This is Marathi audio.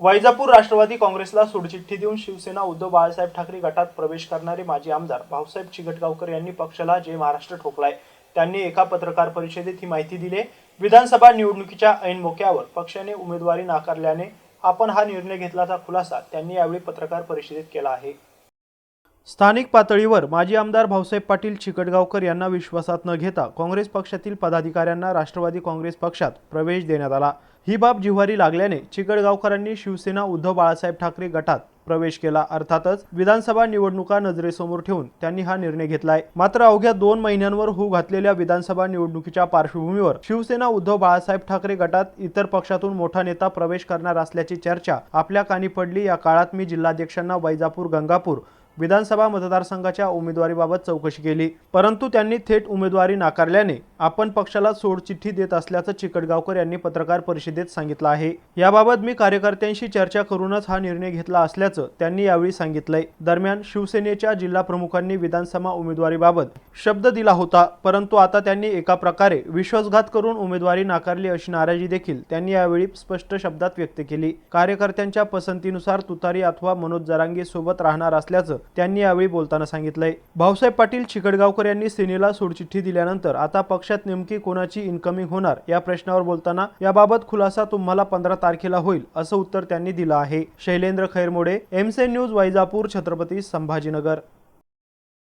वैजापूर राष्ट्रवादी काँग्रेसला सोडचिठ्ठी देऊन शिवसेना उद्धव बाळासाहेब ठाकरे गटात प्रवेश करणारे माजी आमदार भाऊसाहेब चिगटगावकर यांनी पक्षाला जय महाराष्ट्र ठोकलाय. त्यांनी एका पत्रकार परिषदेत ही माहिती दिली. विधानसभा निवडणुकीच्या ऐन मोक्यावर पक्षाने उमेदवारी नाकारल्याने आपण हा निर्णय घेतल्याचा खुलासा त्यांनी यावेळी पत्रकार परिषदेत केला आहे. स्थानिक पातळीवर माजी आमदार भाऊसाहेब पाटील चिकटगावकर यांना विश्वासात न घेता काँग्रेस पक्षातील पदाधिकाऱ्यांना राष्ट्रवादी काँग्रेस पक्षात प्रवेश देण्यात आला. ही बाब जिव्हारी लागल्याने चिकटगावकरांनी शिवसेना उद्धव बाळासाहेब ठाकरे गटात प्रवेश केला. अर्थातच विधानसभा निवडणुका नजरेसमोर ठेवून त्यांनी हा निर्णय घेतलाय. मात्र अवघ्या दोन महिन्यांवर होऊ घातलेल्या विधानसभा निवडणुकीच्या पार्श्वभूमीवर शिवसेना उद्धव बाळासाहेब ठाकरे गटात इतर पक्षातून मोठा नेता प्रवेश करणार असल्याची चर्चा आपल्या कानी पडली. या काळात मी जिल्हाध्यक्षांना वैजापूर गंगापूर विधानसभा मतदारसंघाच्या उमेदवारीबाबत चौकशी केली. परंतु त्यांनी थेट उमेदवारी नाकारल्याने आपण पक्षाला सोडचिठ्ठी देत असल्याचं चिकटगावकर यांनी पत्रकार परिषदेत सांगितलं आहे. याबाबत मी कार्यकर्त्यांशी चर्चा करूनच हा निर्णय घेतला असल्याचं त्यांनी यावेळी सांगितलंय. दरम्यान शिवसेनेच्या जिल्हा प्रमुखांनी विधानसभा उमेदवारीबाबत शब्द दिला होता परंतु आता त्यांनी एका प्रकारे विश्वासघात करून उमेदवारी नाकारली अशी नाराजी देखील त्यांनी यावेळी स्पष्ट शब्दात व्यक्त केली. कार्यकर्त्यांच्या पसंतीनुसार तुतारी अथवा मनोज जरांगे सोबत राहणार असल्याचं त्यांनी यावेळी बोलताना सांगितलंय. भाऊसाहेब पाटील चिकटगावकर यांनी सेनेला सोडचिठ्ठी दिल्यानंतर आता पक्ष पक्षात नेमकी कोणाची इन्कमिंग होणार या प्रश्नावर बोलताना याबाबत खुलासा तुम्हाला पंधरा तारखेला होईल असं उत्तर त्यांनी दिलं आहे. शैलेंद्र खैरमोडे एमसे न्यूज वैजापूर छत्रपती संभाजीनगर.